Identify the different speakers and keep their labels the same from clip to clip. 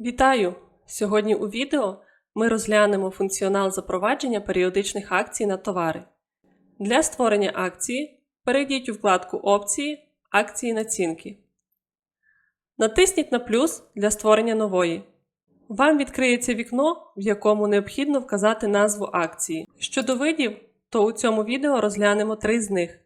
Speaker 1: Вітаю! Сьогодні у відео ми розглянемо функціонал запровадження періодичних акцій на товари. Для створення акції перейдіть у вкладку Опції Акції націнки. Натисніть на плюс для створення нової. Вам відкриється вікно, в якому необхідно вказати назву акції. Щодо видів, то у цьому відео розглянемо три з них.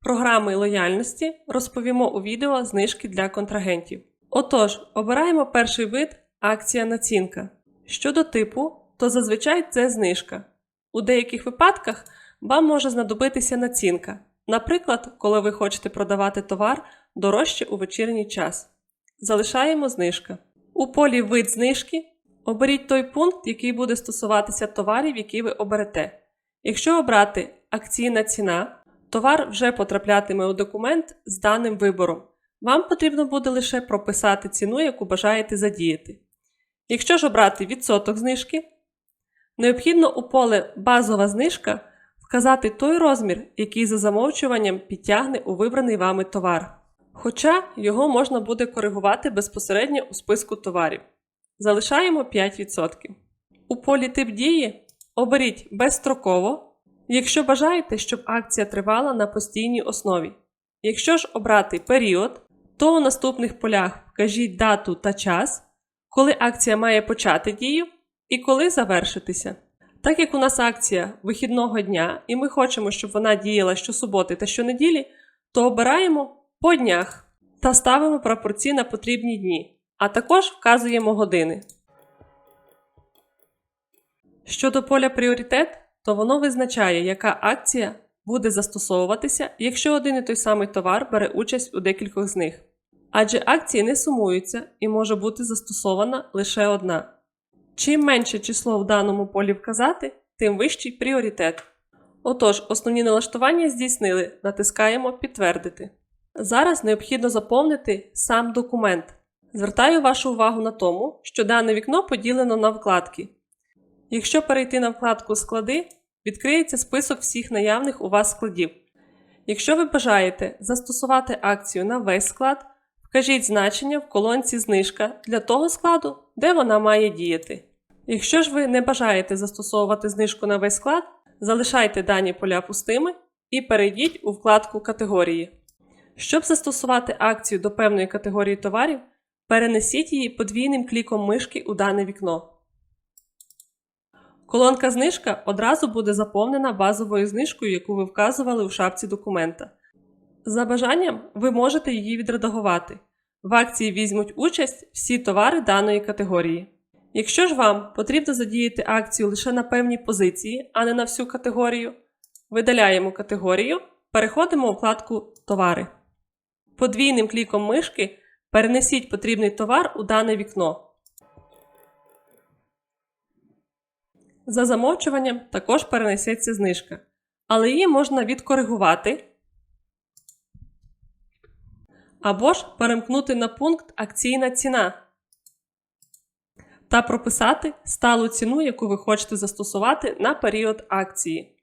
Speaker 1: Програми лояльності розповімо у відео знижки для контрагентів. Отож, обираємо перший вид акція націнка. Щодо типу, то зазвичай це знижка. У деяких випадках вам може знадобитися націнка, наприклад, коли ви хочете продавати товар дорожче у вечірній час. Залишаємо знижка. У полі Вид знижки оберіть той пункт, який буде стосуватися товарів, які ви оберете. Якщо обрати акційна ціна, товар вже потраплятиме у документ з даним вибором. Вам потрібно буде лише прописати ціну, яку бажаєте задіяти. Якщо ж обрати відсоток знижки, необхідно у поле Базова знижка вказати той розмір, який за замовчуванням підтягне у вибраний вами товар. Хоча його можна буде коригувати безпосередньо у списку товарів. Залишаємо 5%. У полі тип дії оберіть безстроково, якщо бажаєте, щоб акція тривала на постійній основі. Якщо ж обрати період, то у наступних полях вкажіть дату та час, коли акція має почати дію і коли завершитися. Так як у нас акція вихідного дня, і ми хочемо, щоб вона діяла щосуботи та щонеділі, то обираємо по днях та ставимо прапорці на потрібні дні, а також вказуємо години. Щодо поля пріоритет, то воно визначає, яка акція буде застосовуватися, якщо один і той самий товар бере участь у декількох з них. Адже акції не сумуються і може бути застосована лише одна. Чим менше число в даному полі вказати, тим вищий пріоритет. Отож, основні налаштування здійснили, натискаємо Підтвердити. Зараз необхідно заповнити сам документ. Звертаю вашу увагу на тому, що дане вікно поділено на вкладки. Якщо перейти на вкладку Склади, відкриється список всіх наявних у вас складів. Якщо ви бажаєте застосувати акцію на весь склад, вкажіть значення в колонці Знижка для того складу, де вона має діяти. Якщо ж ви не бажаєте застосовувати знижку на весь склад, залишайте дані поля пустими і перейдіть у вкладку Категорії. Щоб застосувати акцію до певної категорії товарів, перенесіть її подвійним кліком мишки у дане вікно. Колонка знижка одразу буде заповнена базовою знижкою, яку ви вказували у шапці документа. За бажанням ви можете її відредагувати. В акції візьмуть участь всі товари даної категорії. Якщо ж вам потрібно задіяти акцію лише на певній позиції, а не на всю категорію, видаляємо категорію, переходимо у вкладку Товари. Подвійним кліком мишки перенесіть потрібний товар у дане вікно. За замовчуванням також перенесеться знижка, але її можна відкоригувати або ж перемкнути на пункт Акційна ціна та прописати сталу ціну, яку ви хочете застосувати на період акції.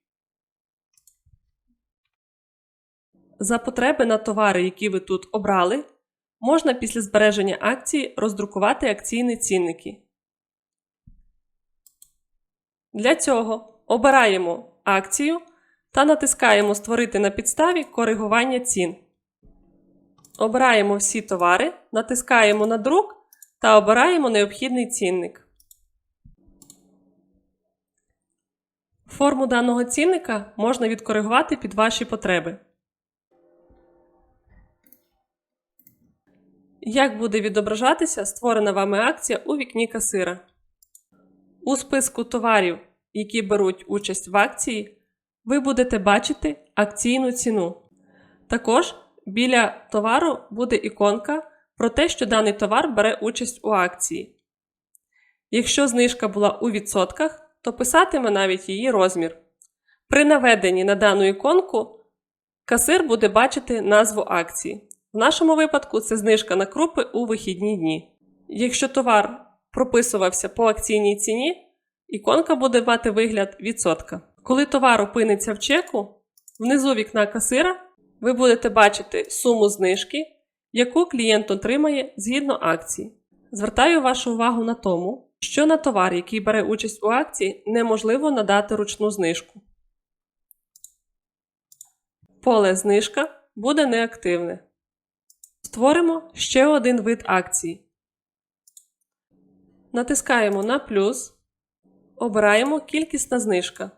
Speaker 1: За потреби на товари, які ви тут обрали, можна після збереження акції роздрукувати акційні цінники. Для цього обираємо акцію та натискаємо Створити на підставі коригування цін. Обираємо всі товари, натискаємо на друк та обираємо необхідний цінник. Форму даного цінника можна відкоригувати під ваші потреби. Як буде відображатися створена вами акція у вікні касира? У списку товарів, які беруть участь в акції, ви будете бачити акційну ціну. Також біля товару буде іконка про те, що даний товар бере участь у акції. Якщо знижка була у відсотках, то писатиме навіть її розмір. При наведенні на дану іконку касир буде бачити назву акції. В нашому випадку це знижка на крупи у вихідні дні. Якщо товар прописувався по акційній ціні, іконка буде мати вигляд відсотка. Коли товар опиниться в чеку, внизу вікна касира ви будете бачити суму знижки, яку клієнт отримає згідно акції. Звертаю вашу увагу на тому, що на товар, який бере участь у акції, неможливо надати ручну знижку. Поле знижка буде неактивне. Створимо ще один вид акції. Натискаємо на плюс. Обираємо кількісна знижка.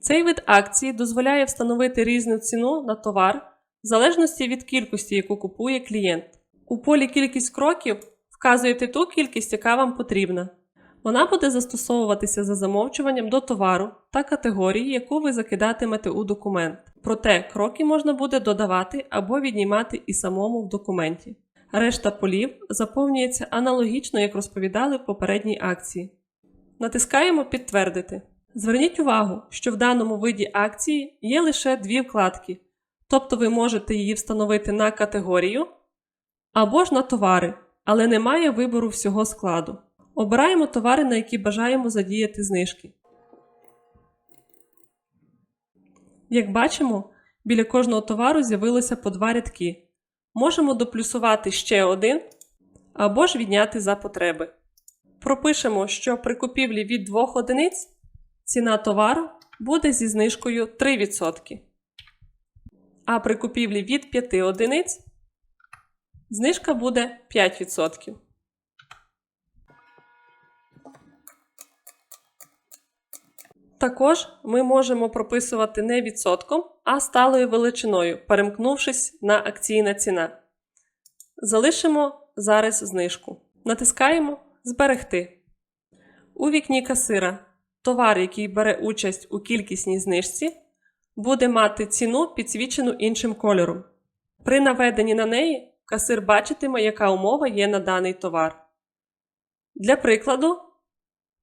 Speaker 1: Цей вид акції дозволяє встановити різну ціну на товар в залежності від кількості, яку купує клієнт. У полі кількість кроків вказуєте ту кількість, яка вам потрібна. Вона буде застосовуватися за замовчуванням до товару та категорії, яку ви закидатимете у документ. Проте кроки можна буде додавати або віднімати і самому в документі. Решта полів заповнюється аналогічно, як розповідали в попередній акції. Натискаємо Підтвердити. Зверніть увагу, що в даному виді акції є лише дві вкладки, тобто ви можете її встановити на категорію або ж на товари, але немає вибору всього складу. Обираємо товари, на які бажаємо задіяти знижки. Як бачимо, біля кожного товару з'явилося по два рядки. Можемо доплюсувати ще один або ж відняти за потреби. Пропишемо, що при купівлі від 2 одиниць ціна товару буде зі знижкою 3%. А при купівлі від 5 одиниць знижка буде 5%. Також ми можемо прописувати не відсотком, а сталою величиною, перемкнувшись на акційна ціна. Залишимо зараз знижку. Натискаємо Зберегти. У вікні касира товар, який бере участь у кількісній знижці, буде мати ціну підсвічену іншим кольором. При наведенні на неї касир бачитиме, яка умова є на даний товар. Для прикладу,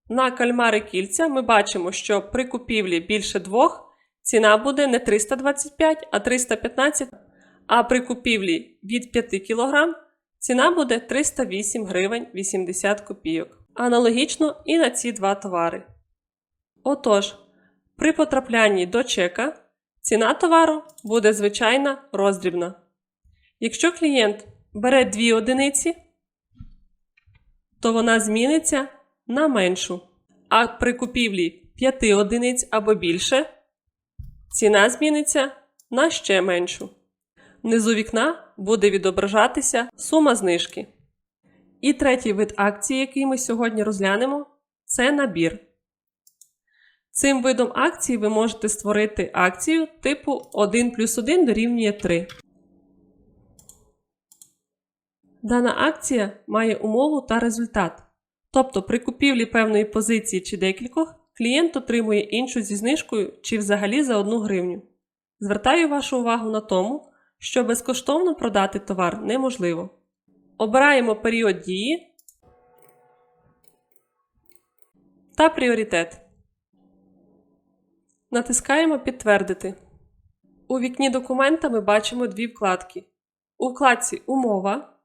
Speaker 1: на кальмари кільця ми бачимо, що при купівлі більше двох ціна буде не 325, а 315, а при купівлі від 5 кг ціна буде 308 гривень 80 копійок. Аналогічно і на ці два товари. Отож, при потраплянні до чека ціна товару буде звичайна роздрібна. Якщо клієнт бере дві одиниці, то вона зміниться на меншу. А при купівлі 5 одиниць або більше ціна зміниться на ще меншу. Внизу вікна буде відображатися сума знижки. І третій вид акції, який ми сьогодні розглянемо, це набір. Цим видом акції ви можете створити акцію типу 1 плюс 1 дорівнює 3. Дана акція має умову та результат. Тобто при купівлі певної позиції чи декількох клієнт отримує іншу зі знижкою чи взагалі за 1 гривню. Звертаю вашу увагу на тому, що безкоштовно продати товар неможливо. Обираємо період дії та пріоритет. Натискаємо Підтвердити. У вікні документа ми бачимо дві вкладки. У вкладці Умова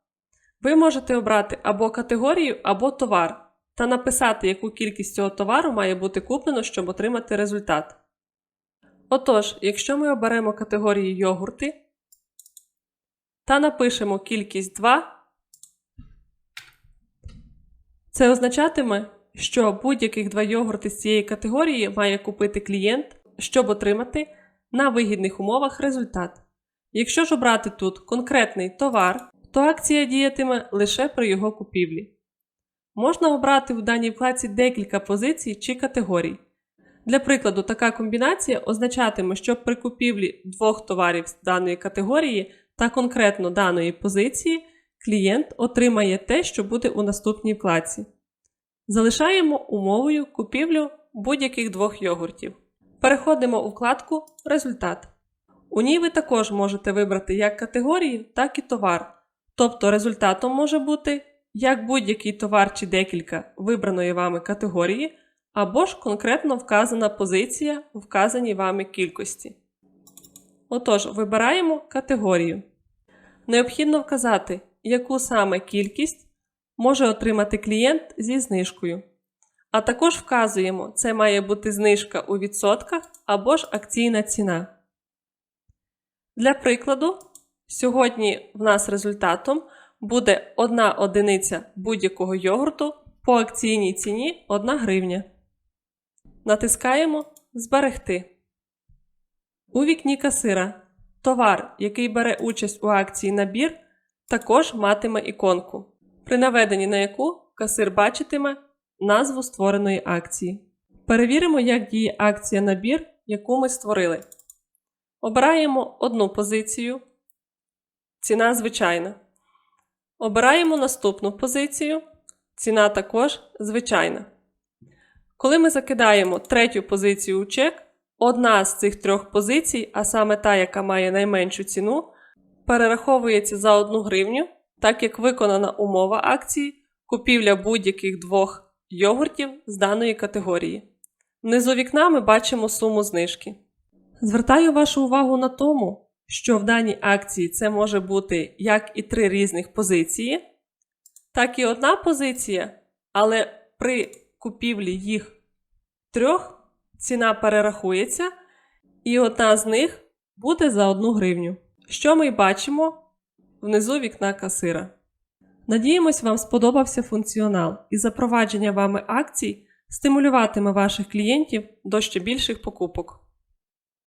Speaker 1: ви можете обрати або категорію, або товар та написати, яку кількість цього товару має бути куплено, щоб отримати результат. Отож, якщо ми оберемо категорію йогурти та напишемо кількість 2, це означатиме, що будь-яких два йогурти з цієї категорії має купити клієнт, щоб отримати на вигідних умовах результат. Якщо ж обрати тут конкретний товар, то акція діятиме лише при його купівлі. Можна обрати в даній вкладці декілька позицій чи категорій. Для прикладу, така комбінація означатиме, що при купівлі двох товарів з даної категорії та конкретно даної позиції клієнт отримає те, що буде у наступній вкладці. Залишаємо умовою купівлю будь-яких двох йогуртів. Переходимо у вкладку Результат. У ній ви також можете вибрати як категорію, так і товар. Тобто результатом може бути як будь-який товар чи декілька вибраної вами категорії, або ж конкретно вказана позиція у вказаній вами кількості. Отож, вибираємо категорію. Необхідно вказати, яку саме кількість може отримати клієнт зі знижкою. А також вказуємо, це має бути знижка у відсотках або ж акційна ціна. Для прикладу, сьогодні в нас результатом буде 1 одиниця будь-якого йогурту по акційній ціні 1 гривня. Натискаємо Зберегти. У вікні касира товар, який бере участь у акції набір, також матиме іконку, при наведенні на яку касир бачитиме назву створеної акції. Перевіримо, як діє акція набір, яку ми створили. Обираємо одну позицію. Ціна звичайна. Обираємо наступну позицію. Ціна також звичайна. Коли ми закидаємо третю позицію у чек, одна з цих трьох позицій, а саме та, яка має найменшу ціну, перераховується за 1 гривню, так як виконана умова акції купівля будь-яких двох йогуртів з даної категорії. Внизу вікна ми бачимо суму знижки. Звертаю вашу увагу на тому, що в даній акції це може бути як і три різних позиції, так і одна позиція, але при купівлі їх трьох ціна перерахується, і одна з них буде за 1 гривню. Що ми бачимо внизу вікна касира. Надіємось, вам сподобався функціонал і запровадження вами акцій стимулюватиме ваших клієнтів до ще більших покупок.